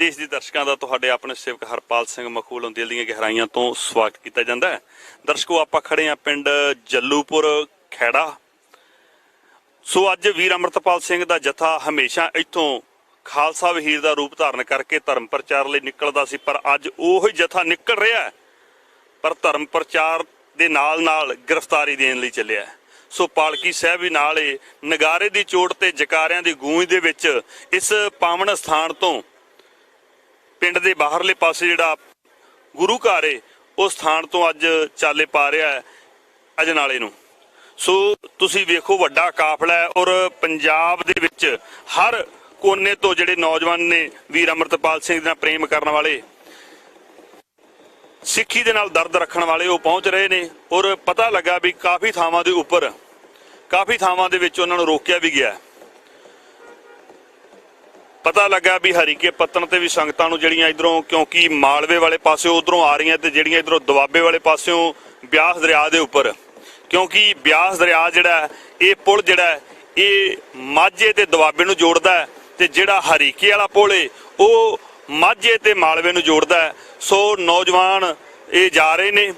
ਦੇਸ਼ ਦੇ ਦਰਸ਼ਕਾਂ ਦਾ ਤੁਹਾਡੇ ਆਪਣੇ ਸੇਵਕ ਹਰਪਾਲ ਸਿੰਘ ਮਖੂਲ ਦਿਲ ਦੀਆਂ ਗਹਿਰਾਈਆਂ ਤੋਂ ਸਵਾਗਤ ਕੀਤਾ ਜਾਂਦਾ ਹੈ। ਦਰਸ਼ਕੋ, ਆਪਾਂ ਖੜੇ ਆ ਪਿੰਡ ਜੱਲੂਪੁਰ ਖੈੜਾ ਸੋ ਅੱਜ ਵੀਰ ਅਮਰਤਪਾਲ ਸਿੰਘ ਦਾ ਜਥਾ ਹਮੇਸ਼ਾ ਇੱਥੋਂ ਖਾਲਸਾ ਵਹੀਰ ਦਾ ਰੂਪ ਧਾਰਨ ਕਰਕੇ ਧਰਮ ਪ੍ਰਚਾਰ ਲਈ ਨਿਕਲਦਾ ਸੀ, ਪਰ ਅੱਜ ਉਹ ਹੀ ਜਥਾ ਨਿਕਲ ਰਿਹਾ ਪਰ ਧਰਮ ਪ੍ਰਚਾਰ ਦੇ ਨਾਲ ਨਾਲ ਗ੍ਰਿਫਤਾਰੀ ਦੇਣ ਲਈ ਚੱਲਿਆ ਸੋ ਪਾਲਕੀ ਸਾਹਿਬ ਵੀ ਨਾਲ ਏ। ਨਗਾਰੇ ਦੀ ਚੋਟ ਤੇ ਜਕਾਰਿਆਂ ਦੀ ਗੂੰਜ ਦੇ ਵਿੱਚ ਇਸ ਪਾਵਨ ਸਥਾਨ ਤੋਂ ਪਿੰਡ ਦੇ ਬਾਹਰਲੇ ਪਾਸੇ ਜਿਹੜਾ ਗੁਰੂ ਘਰ ਏ ਉਸ ਸਥਾਨ ਤੋਂ ਅੱਜ ਚਾਲੇ ਪਾ ਰਿਹਾ ਹੈ ਅਜਨਾਲੇ ਨੂੰ। ਸੋ ਤੁਸੀਂ ਵੇਖੋ ਵੱਡਾ ਕਾਫਲਾ ਹੈ ਔਰ ਪੰਜਾਬ ਦੇ ਵਿੱਚ ਹਰ ਕੋਨੇ ਤੋਂ ਜਿਹੜੇ ਨੌਜਵਾਨ ਨੇ ਵੀਰ ਅਮਰਤਪਾਲ ਸਿੰਘ ਨਾਲ ਪ੍ਰੇਮ ਕਰਨ ਵਾਲੇ, ਸਿੱਖੀ ਦੇ ਨਾਲ ਦਰਦ ਰੱਖਣ ਵਾਲੇ ਉਹ ਪਹੁੰਚ ਰਹੇ ਨੇ ਔਰ ਪਤਾ ਲੱਗਾ ਵੀ ਕਾਫੀ ਥਾਵਾਂ ਦੇ ਉੱਪਰ, ਕਾਫੀ ਥਾਵਾਂ ਦੇ ਵਿੱਚ ਉਹਨਾਂ ਨੂੰ ਰੋਕਿਆ ਵੀ ਗਿਆ ਪਤਾ ਲੱਗਾ ਵੀ ਹਰੀਕੇ ਪੱਤਣ ਤੇ ਵੀ ਸੰਗਤਾਂ ਨੂੰ ਜਿਹੜੀਆਂ ਇਧਰੋਂ, ਕਿਉਂਕਿ ਮਾਲਵੇ ਵਾਲੇ ਪਾਸਿਓਂ ਉਧਰੋਂ ਆ ਰਹੀਆਂ ਤੇ ਜਿਹੜੀਆਂ ਇਧਰੋਂ ਦੁਆਬੇ ਵਾਲੇ ਪਾਸਿਓਂ ਬਿਆਸ ਦਰਿਆ ਦੇ ਉੱਪਰ। ਕਿਉਂਕਿ ਬਿਆਸ ਦਰਿਆ ਜਿਹੜਾ ਇਹ ਪੁਲ ਜਿਹੜਾ ਇਹ ਮਾਝੇ ਤੇ ਦੁਆਬੇ ਨੂੰ ਜੋੜਦਾ ਹੈ ਤੇ ਜਿਹੜਾ ਹਰੀਕੇ ਵਾਲਾ ਪੁਲ ਏ, ਉਹ ਮਾਝੇ ਤੇ ਮਾਲਵੇ ਨੂੰ ਜੋੜਦਾ ਹੈ। ਸੋ ਨੌਜਵਾਨ ਇਹ ਜਾ ਰਹੇ ਨੇ।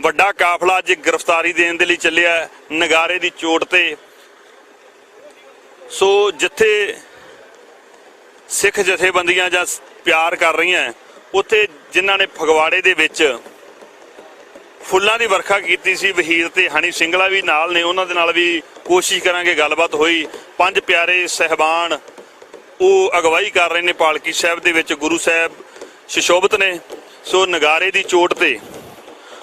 ਵੱਡਾ ਕਾਫਲਾ ਅੱਜ ਗ੍ਰਿਫਤਾਰੀ ਦੇਣ ਦੇ ਲਈ ਚੱਲਿਆ ਨਗਾਰੇ ਦੀ ਚੋਟ ਤੇ। ਸੋ ਜਿੱਥੇ ਸਿੱਖ ਜਥੇਬੰਦੀਆਂ ਜਾਂ ਪਿਆਰ ਕਰ ਰਹੀਆਂ ਉੱਥੇ ਜਿਨ੍ਹਾਂ ਨੇ ਫਗਵਾੜੇ ਦੇ ਵਿੱਚ ਫੁੱਲਾਂ ਦੀ ਵਰਖਾ ਕੀਤੀ ਸੀ, ਵਹੀਰ ਤੇ ਹਣੀ ਸਿੰਗਲਾ ਵੀ ਨਾਲ ਨੇ, ਉਹਨਾਂ ਦੇ ਨਾਲ ਵੀ ਕੋਸ਼ਿਸ਼ ਕਰਾਂਗੇ ਗੱਲਬਾਤ ਹੋਈ। ਪੰਜ ਪਿਆਰੇ ਸਹਿਬਾਨ ਉਹ ਅਗਵਾਈ ਕਰ ਰਹੇ ਨੇ, ਪਾਲਕੀ ਸਾਹਿਬ ਦੇ ਵਿੱਚ, ਗੁਰੂ ਸਾਹਿਬ ਸ਼ਿਸ਼ੋਭਤ ਨੇ। ਸੋ ਨਗਾਰੇ ਦੀ ਚੋਟ ਤੇ,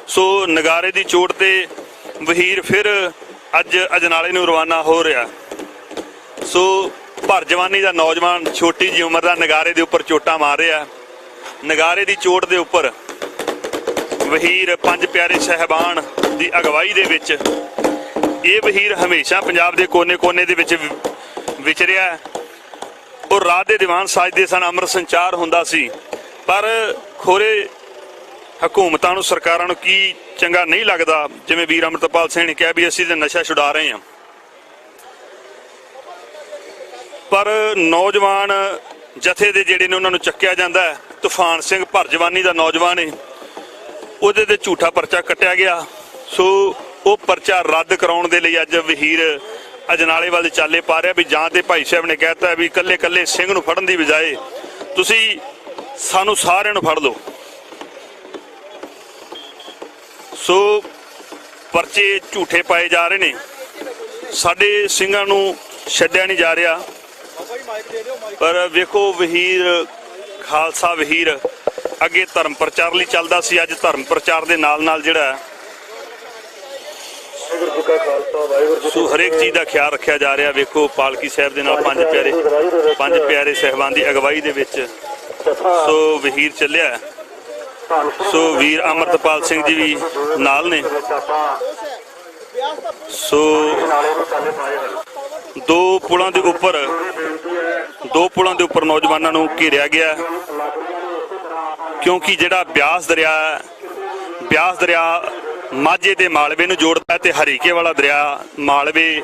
ਸੋ ਨਗਾਰੇ ਦੀ ਚੋਟ ਤੇ ਵਹੀਰ ਫਿਰ ਅੱਜ ਅਜਨਾਲੇ ਨੂੰ ਰਵਾਨਾ ਹੋ ਰਿਹਾ। ਸੋ ਭਰ ਜਵਾਨੀ ਦਾ ਨੌਜਵਾਨ ਛੋਟੀ ਜੀ ਉਮਰ ਦਾ ਨਗਾਰੇ ਦੇ ਉੱਪਰ ਚੋਟਾਂ ਮਾਰ ਰਿਹਾ ਨਗਾਰੇ ਦੀ ਚੋਟ ਦੇ ਉੱਪਰ ਵਹੀਰ ਪੰਜ ਪਿਆਰੇ ਸਹਿਬਾਨ ਦੀ ਅਗਵਾਈ ਦੇ ਵਿੱਚ ਇਹ ਵਹੀਰ ਹਮੇਸ਼ਾ ਪੰਜਾਬ ਦੇ ਕੋਨੇ-ਕੋਨੇ ਦੇ ਵਿੱਚ ਵਿ- ਵਿਚਰਿਆ ਉਹ ਔਰ ਰਾਤ ਦੇ ਦੀਵਾਨ ਸਾਜਦੇ ਸਨ ਅਮਰ ਸੰਚਾਰ ਹੁੰਦਾ ਸੀ। ਪਰ ਖੋਰੇ ਹਕੂਮਤਾਂ ਨੂੰ, ਸਰਕਾਰਾਂ ਨੂੰ ਕੀ ਚੰਗਾ ਨਹੀਂ ਲੱਗਦਾ, ਜਿਵੇਂ ਵੀਰ ਅਮਰਤਪਾਲ ਸਿੰਘ ਨੇ ਕਿਹਾ ਵੀ ਅਸੀਂ ਤੇ ਨਸ਼ਾ ਛੁਡਾ ਰਹੇ ਹਾਂ। ਪਰ ਨੌਜਵਾਨ ਜਥੇ ਦੇ ਜਿਹੜੇ ਨੇ ਉਹਨਾਂ ਨੂੰ ਚੱਕਿਆ ਜਾਂਦਾ ਤੂਫਾਨ ਸਿੰਘ ਭਰ ਜਵਾਨੀ ਦਾ ਨੌਜਵਾਨ ਹੈ ਉਹਦੇ ਤੇ ਝੂਠਾ ਪਰਚਾ ਕੱਟਿਆ ਗਿਆ। ਸੋ ਉਹ ਪਰਚਾ ਰੱਦ ਕਰਾਉਣ ਦੇ ਲਈ ਅੱਜ ਵਹੀਰ ਅਜਨਾਲੇ ਵੱਲ ਚਾਲੇ ਪਾ ਰਿਹਾ ਵੀ ਜਾਂ ਤੇ ਭਾਈ ਸਾਹਿਬ ਨੇ ਕਹਿਤਾ ਵੀ ਕੱਲੇ ਕੱਲੇ ਸਿੰਘ ਨੂੰ ਫੜਨ ਦੀ ਬਜਾਏ ਤੁਸੀਂ ਸਾਨੂੰ ਸਾਰਿਆਂ ਨੂੰ ਫੜ ਲਓ। ਸੋ ਪਰਚੇ ਝੂਠੇ ਪਾਏ ਜਾ ਰਹੇ ਨੇ। ਸਾਡੇ ਸਿੰਘਾਂ ਨੂੰ ਛੱਡਿਆ ਨਹੀਂ ਜਾ ਰਿਹਾ। ਪਰ ਵੇਖੋ ਵਹੀਰ ਖਾਲਸਾ ਵਹੀਰ ਅੱਗੇ ਧਰਮ ਪ੍ਰਚਾਰ ਲਈ ਚੱਲਦਾ ਸੀ ਅੱਜ ਧਰਮ ਪ੍ਰਚਾਰ ਦੇ ਨਾਲ ਨਾਲ ਜਿਹੜਾ ਸੋ ਹਰੇਕ ਚੀਜ਼ ਦਾ ਖਿਆਲ ਰੱਖਿਆ ਜਾ ਰਿਹਾ ਵੇਖੋ ਪਾਲਕੀ ਸਾਹਿਬ ਦੇ ਨਾਲ ਪੰਜ ਪਿਆਰੇ ਪੰਜ ਪਿਆਰੇ ਸਹਿਬਾਨ ਦੀ ਅਗਵਾਈ ਦੇ ਵਿੱਚ ਸੋ ਵਹੀਰ ਚੱਲਿਆ ਸੋ ਵੀਰ ਅਮਰਤਪਾਲ ਸਿੰਘ ਜੀ ਵੀ ਨਾਲ ਨੇ। ਸੋ ਦੋ ਪੁਲਾਂ ਦੇ ਉੱਪਰ, ਦੋ ਪੁਲਾਂ ਦੇ ਉੱਪਰ ਨੌਜਵਾਨਾਂ ਨੂੰ ਘੇਰਿਆ ਗਿਆ। ਕਿਉਂਕਿ ਜਿਹੜਾ ਬਿਆਸ ਦਰਿਆ ਬਿਆਸ ਦਰਿਆ ਮਾਝੇ ਤੇ ਮਾਲਵੇ ਨੂੰ ਜੋੜਦਾ ਹੈ ਤੇ ਹਰੀਕੇ ਵਾਲਾ ਦਰਿਆ ਮਾਲਵੇ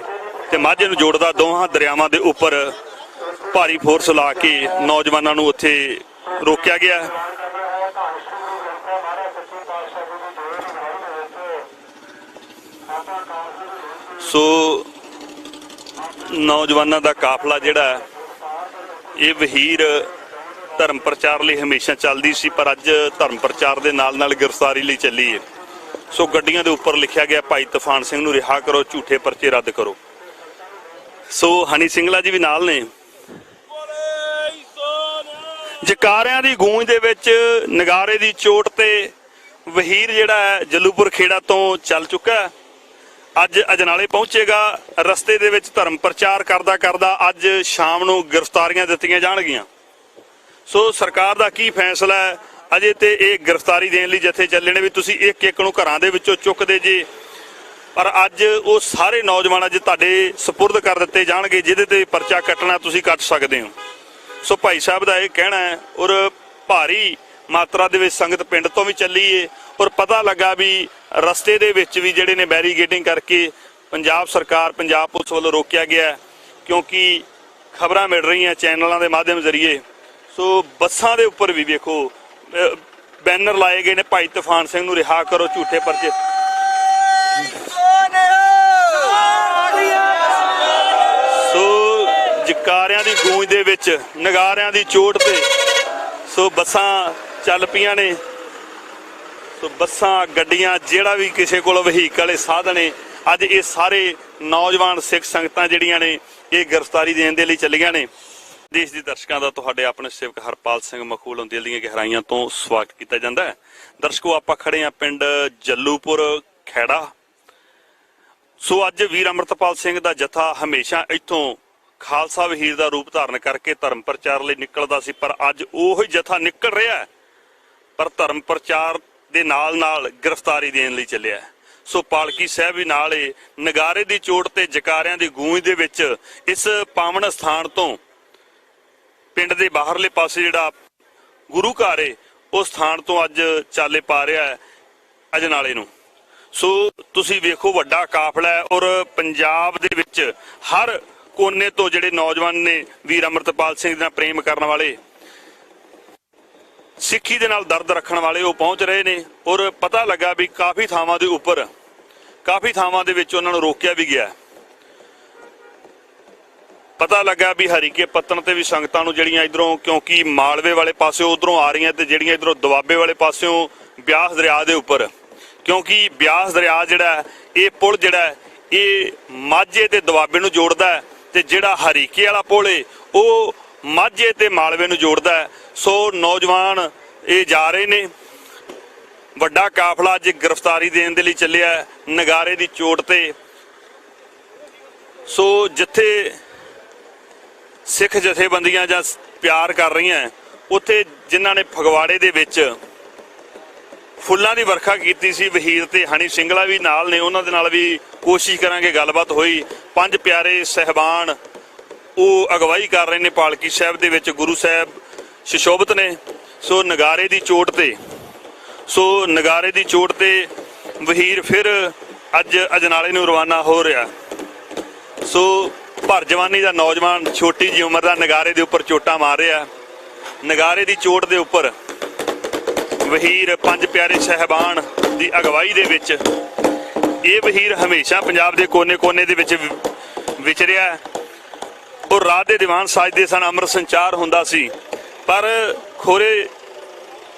ਤੇ ਮਾਝੇ ਨੂੰ ਜੋੜਦਾ ਦੋਹਾਂ ਦਰਿਆਵਾਂ ਦੇ ਉੱਪਰ ਭਾਰੀ ਫੋਰਸ ਲਾ ਕੇ ਨੌਜਵਾਨਾਂ ਨੂੰ ਉੱਥੇ ਰੋਕਿਆ ਗਿਆ। ਸੋ ਨੌਜਵਾਨਾਂ ਦਾ ਕਾਫਲਾ ਜਿਹੜਾ ਇਹ ਵਹੀਰ ਧਰਮ ਪ੍ਰਚਾਰ ਲਈ ਹਮੇਸ਼ਾ ਚੱਲਦੀ ਸੀ, ਪਰ ਅੱਜ ਧਰਮ ਪ੍ਰਚਾਰ ਦੇ ਨਾਲ ਨਾਲ ਗ੍ਰਿਫਤਾਰੀ ਲਈ ਚੱਲੀ ਹੈ। ਸੋ ਗੱਡੀਆਂ ਦੇ ਉੱਪਰ ਲਿਖਿਆ ਗਿਆ, ਭਾਈ ਤੂਫਾਨ ਸਿੰਘ ਨੂੰ ਰਿਹਾ ਕਰੋ, ਝੂਠੇ ਪਰਚੇ ਰੱਦ ਕਰੋ। ਸੋ ਹਨੀ ਸਿੰਘਲਾ ਜੀ ਵੀ ਨਾਲ ਨੇ। ਜਕਾਰਿਆਂ ਦੀ ਗੂੰਜ ਦੇ ਵਿੱਚ ਨਗਾਰੇ ਦੀ ਚੋਟ ਤੇ ਵਹੀਰ ਜਿਹੜਾ ਜਲੂਪੁਰ ਖੇੜਾ ਤੋਂ ਚੱਲ ਚੁੱਕਾ ਹੈ। ਅੱਜ ਅਜਨਾਲੇ ਪਹੁੰਚੇਗਾ। ਰਸਤੇ ਦੇ ਵਿੱਚ ਧਰਮ ਪ੍ਰਚਾਰ ਕਰਦਾ ਕਰਦਾ ਅੱਜ ਸ਼ਾਮ ਨੂੰ ਗ੍ਰਿਫਤਾਰੀਆਂ ਦਿੱਤੀਆਂ ਜਾਣਗੀਆਂ। ਸੋ ਸਰਕਾਰ ਦਾ ਕੀ ਫੈਸਲਾ ਹੈ? ਅਜੇ ਤੇ ਇਹ ਗ੍ਰਿਫਤਾਰੀ ਦੇਣ ਲਈ ਜਥੇ ਚੱਲੇ ਨੇ ਵੀ ਤੁਸੀਂ ਇੱਕ ਇੱਕ ਨੂੰ ਘਰਾਂ ਦੇ ਵਿੱਚੋਂ ਚੁੱਕਦੇ ਜੇ। ਪਰ ਅੱਜ ਉਹ ਸਾਰੇ ਨੌਜਵਾਨ ਅੱਜ ਤੁਹਾਡੇ ਸਪੁਰਦ ਕਰ ਦਿੱਤੇ ਜਾਣਗੇ, ਜਿਹਦੇ ਤੇ ਪਰਚਾ ਕੱਟਣਾ ਤੁਸੀਂ ਕੱਟ ਸਕਦੇ ਹੋ। ਸੋ ਭਾਈ ਸਾਹਿਬ ਦਾ ਇਹ ਕਹਿਣਾ ਹੈ, ਔਰ ਭਾਰੀ ਮਾਤਰਾ ਦੇ ਵਿੱਚ ਸੰਗਤ ਪਿੰਡ ਤੋਂ ਵੀ ਚੱਲੀ ਏ ਔਰ ਪਤਾ ਲੱਗਾ ਵੀ ਰਸਤੇ ਦੇ ਵਿੱਚ ਵੀ ਜਿਹੜੇ ਨੇ ਬੈਰੀਗੇਟਿੰਗ ਕਰਕੇ ਪੰਜਾਬ ਸਰਕਾਰ, ਪੰਜਾਬ ਪੁਲਿਸ ਵੱਲੋਂ ਰੋਕਿਆ ਗਿਆ ਕਿਉਂਕਿ ਖਬਰਾਂ ਮਿਲ ਰਹੀਆਂ ਚੈਨਲਾਂ ਦੇ ਮਾਧਿਅਮ ਜ਼ਰੀਏ। ਸੋ ਬੱਸਾਂ ਦੇ ਉੱਪਰ ਵੀ ਵੇਖੋ ਬੈਨਰ ਲਾਏ ਗਏ ਨੇ, ਭਾਈ ਤੂਫਾਨ ਸਿੰਘ ਨੂੰ ਰਿਹਾ ਕਰੋ ਝੂਠੇ ਪਰਚੇ। ਸੋ ਜਕਾਰਿਆਂ ਦੀ ਗੂੰਜ ਦੇ ਵਿੱਚ, ਨਗਾਰਿਆਂ ਦੀ ਚੋਟ ਤੇ ਸੋ ਬੱਸਾਂ ਚੱਲ ਪਈਆਂ ਨੇ। ਸੋ ਬੱਸਾਂ, ਗੱਡੀਆਂ, ਜਿਹੜਾ ਵੀ ਕਿਸੇ ਕੋਲ ਵਹੀਕਲ ਹੈ, ਸਾਧਨ ਹੈ, ਅੱਜ ਇਹ ਸਾਰੇ ਨੌਜਵਾਨ ਸਿੱਖ ਸੰਗਤਾਂ ਜਿਹੜੀਆਂ ਨੇ, ਇਹ ਗ੍ਰਿਫਤਾਰੀ ਦੇਣ ਦੇ ਲਈ ਚੱਲੀਆਂ ਨੇ। ਦੇਸ਼ ਦੇ ਦਰਸ਼ਕਾਂ ਦਾ ਤੁਹਾਡੇ ਆਪਣੇ ਸੇਵਕ ਹਰਪਾਲ ਸਿੰਘ ਮਖੂਲ ਦਿਲ ਦੀਆਂ ਗਹਿਰਾਈਆਂ ਤੋਂ ਸਵਾਗਤ ਕੀਤਾ ਜਾਂਦਾ ਹੈ। ਦਰਸ਼ਕੋ, ਆਪਾਂ ਖੜੇ ਆ ਪਿੰਡ ਜੱਲੂਪੁਰ ਖੈੜਾ ਸੋ ਅੱਜ ਵੀਰ ਅਮਰਤਪਾਲ ਸਿੰਘ ਦਾ ਜਥਾ ਹਮੇਸ਼ਾ ਇੱਥੋਂ ਖਾਲਸਾ ਵਹੀਰ ਦਾ ਰੂਪ ਧਾਰਨ ਕਰਕੇ ਧਰਮ ਪ੍ਰਚਾਰ ਲਈ ਨਿਕਲਦਾ ਸੀ, ਪਰ ਅੱਜ ਉਹ ਹੀ ਜਥਾ ਨਿਕਲ ਰਿਹਾ ਪਰ ਧਰਮ ਪ੍ਰਚਾਰ ਦੇ ਨਾਲ ਨਾਲ ਗ੍ਰਿਫਤਾਰੀ ਦੇਣ ਲਈ ਚੱਲਿਆ ਸੋ ਪਾਲਕੀ ਸਾਹਿਬ ਵੀ ਨਾਲ ਏ ਨਗਾਰੇ ਦੀ ਚੋਟ ਤੇ ਜਕਾਰਿਆਂ ਦੀ ਗੂੰਜ ਦੇ ਵਿੱਚ ਇਸ ਪਾਵਨ ਸਥਾਨ ਤੋਂ ਪਿੰਡ ਦੇ ਬਾਹਰਲੇ ਪਾਸੇ ਜਿਹੜਾ ਗੁਰੂ ਘਰ ਏ ਉਹ ਸਥਾਨ ਤੋਂ ਅੱਜ ਚਾਲੇ ਪਾ ਰਿਹਾ ਹੈ ਅਜਨਾਲੇ ਨੂੰ। ਸੋ ਤੁਸੀਂ ਵੇਖੋ ਵੱਡਾ ਕਾਫਲਾ ਹੈ ਔਰ ਪੰਜਾਬ ਦੇ ਵਿੱਚ ਹਰ ਕੋਨੇ ਤੋਂ ਜਿਹੜੇ ਨੌਜਵਾਨ ਨੇ ਵੀਰ ਅਮਰਤਪਾਲ ਸਿੰਘ ਨਾਲ ਪ੍ਰੇਮ ਕਰਨ ਵਾਲੇ, ਸਿੱਖੀ ਦੇ ਨਾਲ ਦਰਦ ਰੱਖਣ ਵਾਲੇ ਉਹ ਪਹੁੰਚ ਰਹੇ ਨੇ ਔਰ ਪਤਾ ਲੱਗਾ ਵੀ ਕਾਫੀ ਥਾਵਾਂ ਦੇ ਉੱਪਰ, ਕਾਫੀ ਥਾਵਾਂ ਦੇ ਵਿੱਚ ਉਹਨਾਂ ਨੂੰ ਰੋਕਿਆ ਵੀ ਗਿਆ। ਪਤਾ ਲੱਗਾ ਵੀ ਹਰੀਕੇ ਪੱਤਨ ਤੇ ਵੀ ਸੰਗਤਾਂ ਨੂੰ ਜਿਹੜੀਆਂ ਇਧਰੋਂ ਕਿਉਂਕਿ ਮਾਲਵੇ ਵਾਲੇ ਪਾਸਿਓਂ ਉਧਰੋਂ ਆ ਰਹੀਆਂ ਤੇ ਜਿਹੜੀਆਂ ਇਧਰੋਂ ਦੁਆਬੇ ਵਾਲੇ ਪਾਸਿਓਂ ਬਿਆਸ ਦਰਿਆ ਦੇ ਉੱਪਰ, ਕਿਉਂਕਿ ਬਿਆਸ ਦਰਿਆ ਜਿਹੜਾ, ਇਹ ਪੁਲ ਜਿਹੜਾ, ਇਹ ਮਾਝੇ ਤੇ ਦੁਆਬੇ ਨੂੰ ਜੋੜਦਾ ਤੇ ਜਿਹੜਾ ਹਰੀਕੇ ਵਾਲਾ ਪੁਲ ਏ, ਉਹ ਮਾਝੇ ਤੇ ਮਾਲਵੇ ਨੂੰ ਜੋੜਦਾ ਹੈ। ਸੋ ਨੌਜਵਾਨ ਇਹ ਜਾ ਰਹੇ ਨੇ। ਵੱਡਾ ਕਾਫਲਾ ਅੱਜ ਗ੍ਰਿਫਤਾਰੀ ਦੇਣ ਦੇ ਲਈ ਚੱਲਿਆ ਨਗਾਰੇ ਦੀ ਚੋਟ ਤੇ। ਸੋ ਜਿੱਥੇ ਸਿੱਖ ਜਥੇਬੰਦੀਆਂ ਜਾਂ ਪਿਆਰ ਕਰ ਰਹੀਆਂ ਉੱਥੇ ਜਿਨ੍ਹਾਂ ਨੇ ਫਗਵਾੜੇ ਦੇ ਵਿੱਚ ਫੁੱਲਾਂ ਦੀ ਵਰਖਾ ਕੀਤੀ ਸੀ, ਵਹੀਰ ਤੇ ਹਣੀ ਸਿੰਗਲਾ ਵੀ ਨਾਲ ਨੇ, ਉਹਨਾਂ ਦੇ ਨਾਲ ਵੀ ਕੋਸ਼ਿਸ਼ ਕਰਾਂਗੇ ਗੱਲਬਾਤ ਹੋਈ। ਪੰਜ ਪਿਆਰੇ ਸਹਿਬਾਨ, ਉਹ ਅਗਵਾਈ ਕਰ ਰਹੇ ਨੇ ਪਾਲਕੀ ਸਾਹਿਬ ਦੇ ਵਿੱਚ, ਗੁਰੂ ਸਾਹਿਬ ਸ਼ਿਸ਼ੋਭਤ ਨੇ। ਸੋ ਨਗਾਰੇ ਦੀ ਚੋਟ ਤੇ, ਸੋ ਨਗਾਰੇ ਦੀ ਚੋਟ ਤੇ ਵਹੀਰ ਫਿਰ ਅੱਜ ਅਜਨਾਲੇ ਨੂੰ ਰਵਾਨਾ ਹੋ ਰਿਹਾ। ਸੋ ਭਰ ਜਵਾਨੀ ਦਾ ਨੌਜਵਾਨ ਛੋਟੀ ਜੀ ਉਮਰ ਦਾ ਨਗਾਰੇ ਦੇ ਉੱਪਰ ਚੋਟਾਂ ਮਾਰ ਰਿਹਾ। ਨਗਾਰੇ ਦੀ ਚੋਟ ਦੇ ਉੱਪਰ ਵਹੀਰ ਪੰਜ ਪਿਆਰੇ ਸਹਿਬਾਨ ਦੀ ਅਗਵਾਈ ਦੇ ਵਿੱਚ ਇਹ ਵਹੀਰ ਹਮੇਸ਼ਾ ਪੰਜਾਬ ਦੇ ਕੋਨੇ-ਕੋਨੇ ਦੇ ਵਿੱਚ ਵਿ- ਵਿਚਰਿਆ ਉਹ ਔਰ ਰਾਤ ਦੇ ਦੀਵਾਨ ਸਾਜਦੇ ਸਨ, ਅੰਮ੍ਰਿਤ ਸੰਚਾਰ ਹੁੰਦਾ ਸੀ। ਪਰ ਖੋਰੇ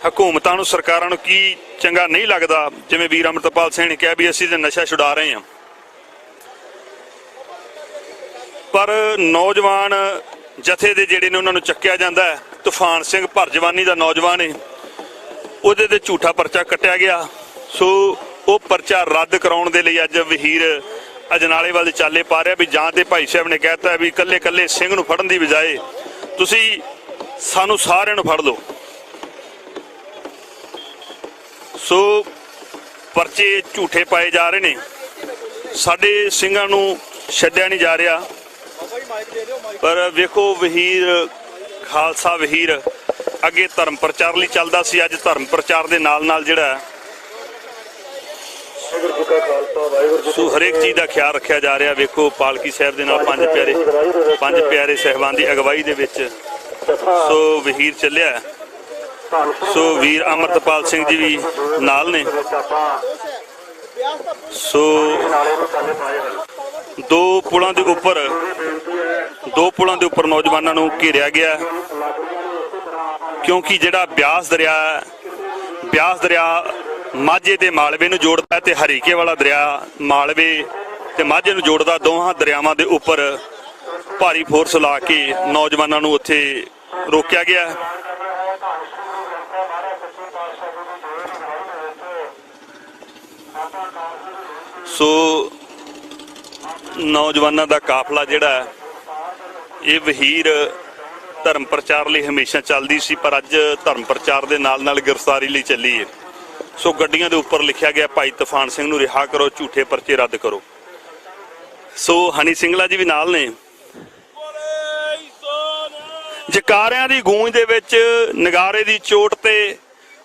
ਹਕੂਮਤਾਂ ਨੂੰ, ਸਰਕਾਰਾਂ ਨੂੰ ਕੀ ਚੰਗਾ ਨਹੀਂ ਲੱਗਦਾ? ਜਿਵੇਂ ਵੀਰ ਅਮਰਤਪਾਲ ਸਿੰਘ ਨੇ ਕਿਹਾ ਵੀ ਅਸੀਂ ਤੇ ਨਸ਼ਾ ਛੁਡਾ ਰਹੇ ਹਾਂ। ਪਰ ਨੌਜਵਾਨ ਜਥੇ ਦੇ ਜਿਹੜੇ ਨੇ ਉਹਨਾਂ ਨੂੰ ਚੱਕਿਆ ਜਾਂਦਾ ਹੈ। ਤੂਫਾਨ ਸਿੰਘ ਭਰ ਜਵਾਨੀ ਦਾ ਨੌਜਵਾਨ ਹੈ ਉਹਦੇ ਤੇ ਝੂਠਾ ਪਰਚਾ ਕੱਟਿਆ ਗਿਆ। ਸੋ ਉਹ ਪਰਚਾ ਰੱਦ ਕਰਾਉਣ ਦੇ ਲਈ ਅੱਜ ਵਹੀਰ ਅਜਨਾਲੇ ਵੱਲ ਚਾਲੇ ਪਾ ਰਿਹਾ ਵੀ ਜਾਂ ਤੇ ਭਾਈ ਸਾਹਿਬ ਨੇ ਕਹਿਤਾ ਵੀ ਕੱਲੇ ਕੱਲੇ ਸਿੰਘ ਨੂੰ ਫੜਨ ਦੀ ਬਜਾਏ ਤੁਸੀਂ ਸਾਨੂੰ ਸਾਰਿਆਂ ਨੂੰ ਫੜ ਲਓ। ਸੋ ਪਰਚੇ ਝੂਠੇ ਪਾਏ ਜਾ ਰਹੇ ਨੇ। ਸਾਡੇ ਸਿੰਘਾਂ ਨੂੰ ਛੱਡਿਆ ਨਹੀਂ ਜਾ ਰਿਹਾ। ਪਰ ਵੇਖੋ ਵਹੀਰ, ਖਾਲਸਾ ਵਹੀਰ ਅੱਗੇ ਧਰਮ ਪ੍ਰਚਾਰ ਲਈ ਚੱਲਦਾ ਸੀ ਅੱਜ ਧਰਮ ਪ੍ਰਚਾਰ ਦੇ ਨਾਲ ਨਾਲ ਜਿਹੜਾ ਸੋ ਹਰੇਕ ਚੀਜ਼ ਦਾ ਖਿਆਲ ਰੱਖਿਆ ਜਾ ਰਿਹਾ ਵੇਖੋ ਪਾਲਕੀ ਸਾਹਿਬ ਦੇ ਨਾਲ ਪੰਜ ਪਿਆਰੇ ਪੰਜ ਪਿਆਰੇ ਸਹਿਬਾਨ ਦੀ ਅਗਵਾਈ ਦੇ ਵਿੱਚ ਸੋ ਵਹੀਰ ਚੱਲਿਆ। ਸੋ ਵੀਰ ਅਮਰਤਪਾਲ ਸਿੰਘ ਜੀ ਵੀ ਨਾਲ ਨੇ। ਸੋ ਦੋ ਪੁਲਾਂ ਦੇ ਉੱਪਰ ਦੋ ਪੁਲਾਂ ਦੇ ਉੱਪਰ ਨੌਜਵਾਨਾਂ ਨੂੰ ਘੇਰਿਆ ਗਿਆ। ਕਿਉਂਕਿ ਜਿਹੜਾ ਬਿਆਸ ਦਰਿਆ ਬਿਆਸ ਦਰਿਆ ਮਾਝੇ ਤੇ ਮਾਲਵੇ ਨੂੰ ਜੋੜਦਾ ਹੈ ਤੇ ਹਰੀਕੇ ਵਾਲਾ ਦਰਿਆ ਮਾਲਵੇ ਤੇ ਮਾਝੇ ਨੂੰ ਜੋੜਦਾ ਦੋਹਾਂ ਦਰਿਆਵਾਂ ਦੇ ਉੱਪਰ ਭਾਰੀ ਫੋਰਸ ਲਾ ਕੇ ਨੌਜਵਾਨਾਂ ਨੂੰ ਉੱਥੇ ਰੋਕਿਆ ਗਿਆ ਸੋ ਨੌਜਵਾਨਾਂ ਦਾ ਕਾਫਲਾ ਜਿਹੜਾ ਇਹ ਵਹੀਰ ਧਰਮ ਪ੍ਰਚਾਰ ਲਈ ਹਮੇਸ਼ਾ ਚੱਲਦੀ ਸੀ, ਪਰ ਅੱਜ ਧਰਮ ਪ੍ਰਚਾਰ ਦੇ ਨਾਲ ਨਾਲ ਗ੍ਰਿਫਤਾਰੀ ਲਈ ਚੱਲੀ ਹੈ ਸੋ ਗੱਡੀਆਂ ਦੇ ਉੱਪਰ ਲਿਖਿਆ ਗਿਆ, ਭਾਈ ਤੂਫਾਨ ਸਿੰਘ ਨੂੰ ਰਿਹਾ ਕਰੋ, ਝੂਠੇ ਪਰਚੇ ਰੱਦ ਕਰੋ। ਸੋ ਹਨੀ ਸਿੰਘਲਾ ਜੀ ਵੀ ਨਾਲ ਨੇ। ਜਕਾਰਿਆਂ ਦੀ ਗੂੰਜ ਦੇ ਵਿੱਚ ਨਗਾਰੇ ਦੀ ਚੋਟ ਤੇ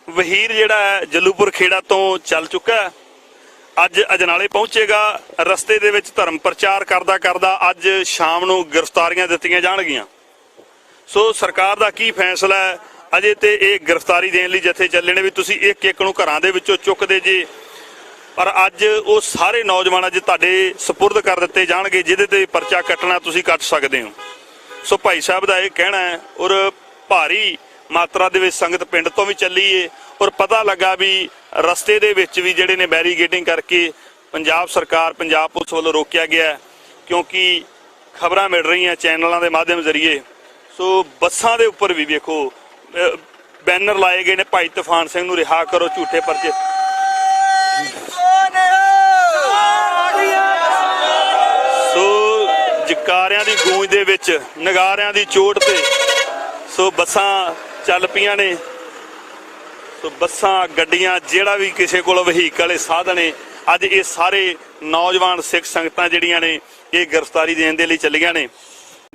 ਵਹੀਰ ਜਿਹੜਾ ਹੈ, ਜਲੂਪੁਰ ਖੇੜਾ ਤੋਂ ਚੱਲ ਚੁੱਕਾ ਅੱਜ ਅਜਨਾਲੇ ਪਹੁੰਚੇਗਾ, ਰਸਤੇ ਦੇ ਵਿੱਚ ਧਰਮ ਪ੍ਰਚਾਰ ਕਰਦਾ ਕਰਦਾ ਅੱਜ ਸ਼ਾਮ ਨੂੰ ਗ੍ਰਿਫਤਾਰੀਆਂ ਦਿੱਤੀਆਂ ਜਾਣਗੀਆਂ। ਸੋ ਸਰਕਾਰ ਦਾ ਕੀ ਫੈਸਲਾ ਹੈ? ਅਜੇ ਤੇ ਇਹ ਗ੍ਰਿਫਤਾਰੀ ਦੇਣ ਲਈ ਜਥੇ ਚੱਲੇ ਨੇ ਵੀ ਤੁਸੀਂ ਇੱਕ ਇੱਕ ਨੂੰ ਘਰਾਂ ਦੇ ਵਿੱਚੋਂ ਚੁੱਕਦੇ ਜੇ। ਪਰ ਅੱਜ ਉਹ ਸਾਰੇ ਨੌਜਵਾਨ ਅੱਜ ਤੁਹਾਡੇ ਸਪੁਰਦ ਕਰ ਦਿੱਤੇ ਜਾਣਗੇ, ਜਿਹਦੇ ਤੇ ਪਰਚਾ ਕੱਟਣਾ ਤੁਸੀਂ ਕੱਟ ਸਕਦੇ ਹੋ। ਸੋ ਭਾਈ ਸਾਹਿਬ ਦਾ ਇਹ ਕਹਿਣਾ ਹੈ, ਔਰ ਭਾਰੀ ਮਾਤਰਾ ਦੇ ਵਿੱਚ ਸੰਗਤ ਪਿੰਡ ਤੋਂ ਵੀ ਚੱਲੀ ਏ, ਔਰ ਪਤਾ ਲੱਗਾ ਵੀ ਰਸਤੇ ਦੇ ਵਿੱਚ ਵੀ ਜਿਹੜੇ ਨੇ ਬੈਰੀਗੇਡਿੰਗ ਕਰਕੇ ਪੰਜਾਬ ਸਰਕਾਰ, ਪੰਜਾਬ ਪੁਲਿਸ ਵੱਲੋਂ ਰੋਕਿਆ ਗਿਆ ਕਿਉਂਕਿ ਖਬਰਾਂ ਮਿਲ ਰਹੀਆਂ ਚੈਨਲਾਂ ਦੇ ਮਾਧਿਅਮ ਜ਼ਰੀਏ। ਸੋ ਬੱਸਾਂ ਦੇ ਉੱਪਰ ਵੀ ਵੇਖੋ ਬੈਨਰ ਲਾਏ ਗਏ ਨੇ ਭਾਈ ਤੂਫਾਨ ਸਿੰਘ ਨੂੰ, ਰਿਹਾ ਕਰੋ ਝੂਠੇ ਪਰਚੇ। ਸੋ ਜਕਾਰਿਆਂ ਦੀ ਗੂੰਜ ਦੇ ਵਿੱਚ, ਨਗਾਰਿਆਂ ਦੀ ਚੋਟ ਤੇ, ਸੋ ਬੱਸਾਂ ਚੱਲ ਪਈਆਂ ਨੇ। ਸੋ ਬੱਸਾਂ, ਗੱਡੀਆਂ, ਜਿਹੜਾ ਵੀ ਕਿਸੇ ਕੋਲ ਵਹੀਕਲ, ਇਹ ਸਾਧਨ ਹੈ ਅੱਜ ਇਹ ਸਾਰੇ ਨੌਜਵਾਨ ਸਿੱਖ ਸੰਗਤਾਂ ਜਿਹੜੀਆਂ ਨੇ, ਇਹ ਗ੍ਰਿਫਤਾਰੀ ਦੇਣ ਦੇ ਲਈ ਚੱਲੀਆਂ ਨੇ।